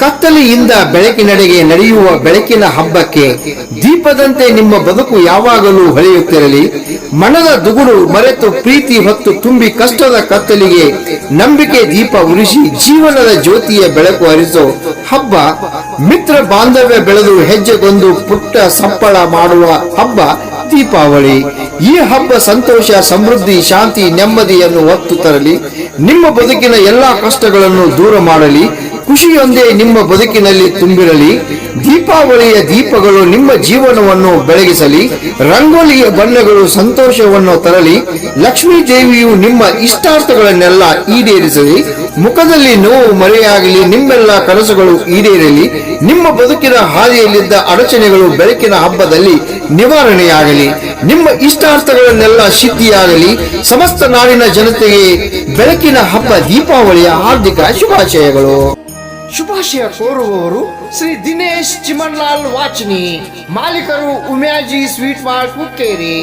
ಕತ್ತಲೆಯಿಂದ ಬೆಳಕಿನಡೆಗೆ ನಡೆಯುವ ಬೆಳಕಿನ ಹಬ್ಬಕ್ಕೆ ದೀಪದಂತೆ ನಿಮ್ಮ ಬದುಕು ಯಾವಾಗಲೂ ಹೊಳೆಯುತ್ತಿರಲಿ. ಮನದ ದುಗುಡು ಮರೆತು ಪ್ರೀತಿ ಹೊತ್ತು ತುಂಬಿ ಕಷ್ಟದ ಕತ್ತಲಿಗೆ ನಂಬಿಕೆ ದೀಪ ಉರಿಸಿ ಜೀವನದ ಜ್ಯೋತಿಯ ಬೆಳಕು ಹರಿಸೋ ಹಬ್ಬ, ಮಿತ್ರ ಬಾಂಧವ್ಯ ಬೆಳೆದು ಹೆಜ್ಜೆಗೊಂದು ಪುಟ್ಟ ಸಪ್ಪಳ ಮಾಡುವ ಹಬ್ಬ ದೀಪಾವಳಿ. ಈ ಹಬ್ಬ ಸಂತೋಷ, ಸಮೃದ್ಧಿ, ಶಾಂತಿ, ನೆಮ್ಮದಿಯನ್ನು ಹೊತ್ತು ತರಲಿ. ನಿಮ್ಮ ಬದುಕಿನ ಎಲ್ಲಾ ಕಷ್ಟಗಳನ್ನು ದೂರ ಮಾಡಲಿ. ಖುಷಿಯೊಂದೇ ನಿಮ್ಮ ಬದುಕಿನಲ್ಲಿ ತುಂಬಿರಲಿ. ದೀಪಾವಳಿಯ ದೀಪಗಳು ನಿಮ್ಮ ಜೀವನವನ್ನು ಬೆಳಗಿಸಲಿ. ರಂಗೋಲಿಯ ಬಣ್ಣಗಳು ಸಂತೋಷವನ್ನು ತರಲಿ. ಲಕ್ಷ್ಮೀ ದೇವಿಯು ನಿಮ್ಮ ಇಷ್ಟಾರ್ಥಗಳನ್ನೆಲ್ಲ ಈಡೇರಿಸಲಿ. ಮುಖದಲ್ಲಿ ನೋವು ಮರೆಯಾಗಲಿ, ನಿಮ್ಮೆಲ್ಲ ಕನಸುಗಳು ಈಡೇರಲಿ. ನಿಮ್ಮ ಬದುಕಿನ ಹಾದಿಯಲ್ಲಿದ್ದ ಅಡಚಣೆಗಳು ಬೆಳಕಿನ ಹಬ್ಬದಲ್ಲಿ ನಿವಾರಣೆಯಾಗಲಿ. ನಿಮ್ಮ ಇಷ್ಟಾರ್ಥಗಳನ್ನೆಲ್ಲ ಸಿದ್ಧಿಯಾಗಲಿ. ಸಮಸ್ತ ನಾಡಿನ ಜನತೆಗೆ ಬೆಳಕಿನ ಹಬ್ಬ, ದೀಪಾವಳಿಯ ಹಾರ್ದಿಕ ಶುಭಾಶಯಗಳು. ಶುಭಾಶಯ ಕೋರುವವರು ಶ್ರೀ ದಿನೇಶ್ ಚಿಮನ್ಲಾಲ್ ವಾಚ್ನಿ. ಮಾಲೀಕರು ಉಮ್ಯಾಜಿ ಸ್ವೀಟ್ ಮಾರ್ಟ್ ಹುಕ್ಕೇರಿ